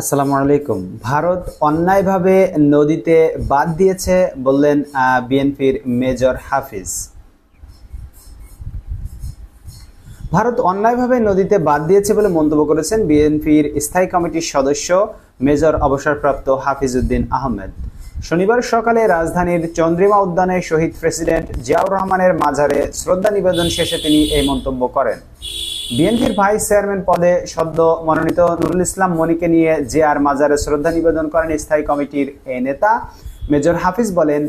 আসসালামু আলাইকুম। ভারত অন্যায়ভাবে নদীতে বাদ দিয়েছে বললেন বিএনপির মেজর হাফিজ। ভারত অন্যায়ভাবে নদীতে বাদ দিয়েছে বলে মন্তব্য করেছেন বিএনপির স্থায়ী কমিটির সদস্য মেজর অবসরপ্রাপ্ত হাফিজউদ্দিন আহমেদ। শনিবার সকালে রাজধানীর চন্দ্রিমা উদ্যানে শহীদ প্রেসিডেন্ট জিয়াউর রহমানের মাজারে শ্রদ্ধা নিবেদন শেষে তিনি এই মন্তব্য করেন। বিএনপির ভাইস চেয়ারম্যান পদে সদ্য মনোনীত নুরুল ইসলাম মনিকে নিয়ে জিয়ার মাজারে শ্রদ্ধা নিবেদন করেন স্থায়ী কমিটির এ নেতা। মেজর হাফিজ বলেন,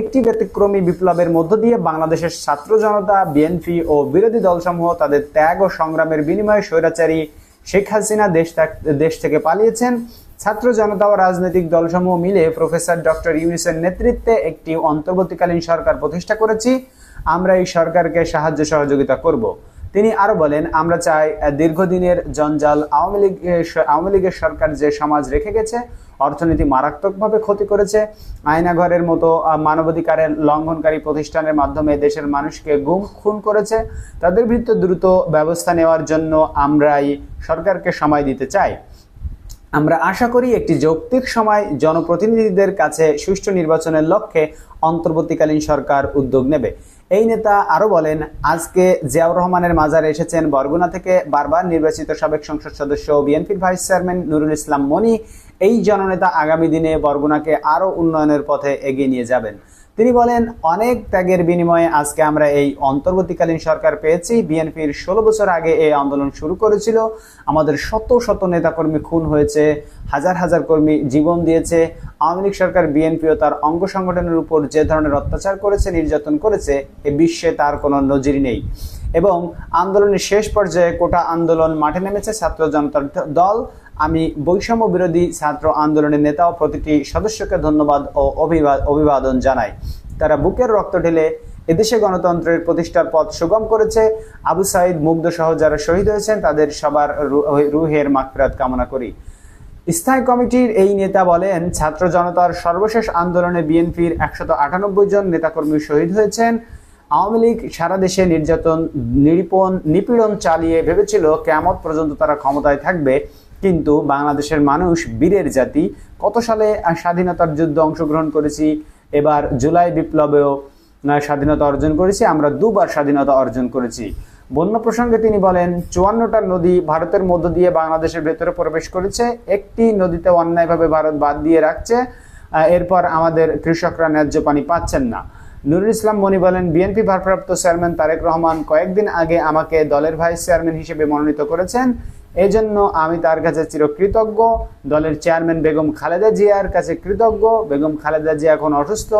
একটি ব্যতিক্রমী বিপ্লবের মধ্য দিয়ে বাংলাদেশের ছাত্র জনতা, বিএনপি ও বিরোধী দলসমূহ তাদের ত্যাগ ও সংগ্রামের বিনিময়ে স্বৈরাচারী শেখ হাসিনা দেশ দেশ থেকে পালিয়েছেন। ছাত্র জনতা ও রাজনৈতিক দলসমূহ মিলে প্রফেসর ডক্টর ইউনিসের নেতৃত্বে একটি অন্তর্বর্তীকালীন সরকার প্রতিষ্ঠা করেছি। আমরা এই সরকারকে সাহায্য সহযোগিতা করব। তিনি আরও বলেন, আমরা চাই দীর্ঘদিনের জঞ্জাল আওয়ামী লীগ আওয়ামী লীগের সরকার যে সমাজ রেখে গেছে, অর্থনীতি মারাত্মকভাবে ক্ষতি করেছে, আয়নাঘরের মতো মানবাধিকারের লঙ্ঘনকারী প্রতিষ্ঠানের মাধ্যমে দেশের মানুষকে গুম, খুন করেছে, তাদের বিরুদ্ধে দ্রুত ব্যবস্থা নেওয়ার জন্য আমরাই সরকারকে সময় দিতে চাই। আমরা আশা করি একটি যৌক্তিক সময় জনপ্রতিনিধিদের কাছে সুষ্ঠু নির্বাচনের লক্ষ্যে অন্তর্বর্তীকালীন সরকার উদ্যোগ নেবে। এই নেতা আরও বলেন, আজকে জিয়াউর রহমানের মাজারে এসেছেন বরগুনা থেকে বারবার নির্বাচিত সাবেক সংসদ সদস্য বিএনপির ভাইস চেয়ারম্যান নুরুল ইসলাম মনি। এই জননেতা আগামী দিনে বরগুনাকে আরও উন্নয়নের পথে এগিয়ে নিয়ে যাবেন। তিনি বলেন, অনেক ত্যাগের বিনিময়ে আজকে আমরা এই অন্তর্বর্তীকালীন সরকার পেয়েছি। বিএনপির ষোলো বছর আগে এই আন্দোলন শুরু করেছিল। আমাদের শত শত নেতাকর্মী খুন হয়েছে, হাজার হাজার কর্মী জীবন দিয়েছে। আওয়ামী লীগ সরকার বিএনপি ও তার অঙ্গ সংগঠনের উপর যে ধরনের অত্যাচার করেছে, নির্যাতন করেছে, এ বিশ্বে তার কোনো নজির নেই। এবং আন্দোলনের শেষ পর্যায়ে কোটা আন্দোলন মাঠে নেমেছে ছাত্র জনতার দল। আমি বৈষম্য বিরোধী ছাত্র আন্দোলনের নেতা ও প্রতিটি সদস্যকে ধন্যবাদ ও অভিবা- অভিবাদন জানাই। তারা বুকের রক্ত ঢেলে এদেশে গণতন্ত্রের প্রতিষ্ঠার পথ সুগম করেছে। আবু সাইদ মুগ্ধ সহ যারা শহীদ হয়েছেন, তাদের সবার রুহের মাগফিরাত কামনা করি। স্থায়ী কমিটির এই নেতা বলেন, ছাত্র জনতার সর্বশেষ আন্দোলনে বিএনপির একশত আটানব্বই জন নেতাকর্মী শহীদ হয়েছেন। আওয়ামী লীগ সারা দেশে নির্যাতন, নিরীপন, নিপীড়ন চালিয়ে ভেবেছিল কেমত পর্যন্ত তারা ক্ষমতায় থাকবে। কিন্তু বাংলাদেশের মানুষ, বীরের জাতি, কত সালে স্বাধীনতার যুদ্ধে অংশগ্রহণ করেছি, এবার জুলাই বিপ্লবেও স্বাধীনতা অর্জন করেছি, আমরা দুবার স্বাধীনতা অর্জন করেছি। বন্য প্রসঙ্গে তিনি বলেন, চুয়ান্নটা নদী ভারতের মধ্য দিয়ে বাংলাদেশের ভেতরে প্রবেশ করেছে, একটি নদীতে অন্যায়ভাবে ভারত বাদ দিয়ে রাখছে এরপর আমাদের কৃষকরা ন্যায্য পানি পাচ্ছেন না। নুরুল ইসলাম মনি বলেন, বিএনপি ভারপ্রাপ্ত চেয়ারম্যান তারেক রহমান কয়েকদিন আগে আমাকে দলের ভাইস চেয়ারম্যান হিসেবে মনোনীত করেছেন এই জন্য আমি তার কাছে চিরকৃতজ্ঞ। দলের চেয়ারম্যান বেগম খালেদা জিয়ার কাছে কৃতজ্ঞ। বেগম খালেদা জিয়া এখন অসুস্থ।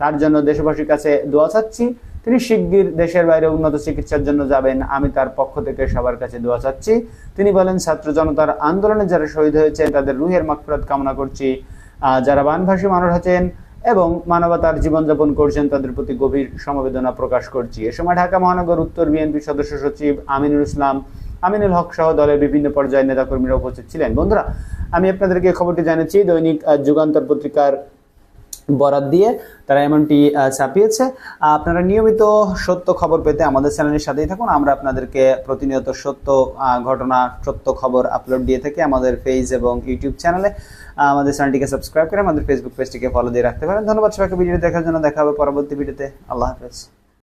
তার জন্য দেশবাসীর কাছে দোয়া চাচ্ছি। তিনি শিগগির দেশের বাইরে উন্নত চিকিৎসার জন্য যাবেন। আমি তার পক্ষ থেকে সবার কাছে দোয়া চাচ্ছি। তিনি বলেন, ছাত্র জনতার আন্দোলনে যারা শহীদ হয়েছে তাদের রুহের মাগফিরাত কামনা করছি। যারা বানভাসী মানুষ আছেন এবং মানবতার জীবনযাপন করছেন, তাদের প্রতি গভীর সমবেদনা প্রকাশ করছি। এ সময় ঢাকা মহানগর উত্তর বিএনপি সদস্য সচিব আমিনুল ইসলাম আমিনুল হক সহ দলের বিভিন্ন পর্যায়ের নেতাকর্মীরা উপস্থিত ছিলেন। বন্ধুরা, আমি আপনাদেরকে খবরটি জানাচ্ছি দৈনিক যুগান্তর পত্রিকার বরাত দিয়ে। তারা এমনটি ছাপিয়েছে। আপনারা নিয়মিত সত্য খবর পেতে আমাদের চ্যানেলের সাথেই থাকুন। আমরা আপনাদেরকে প্রতিনিয়ত সত্য ঘটনা, সত্য খবর আপলোড দিয়ে থাকি আমাদের পেজ এবং ইউটিউব চ্যানেলে। আমাদের চ্যানেলটিকে সাবস্ক্রাইব করে আমাদের ফেসবুক পেজটিকে ফলো দিয়ে রাখতে পারেন। ধন্যবাদ সবাইকে। ভিডিও দেখার জন্য দেখা হবে পরবর্তী ভিডিওতে। আল্লাহ হাফেজ।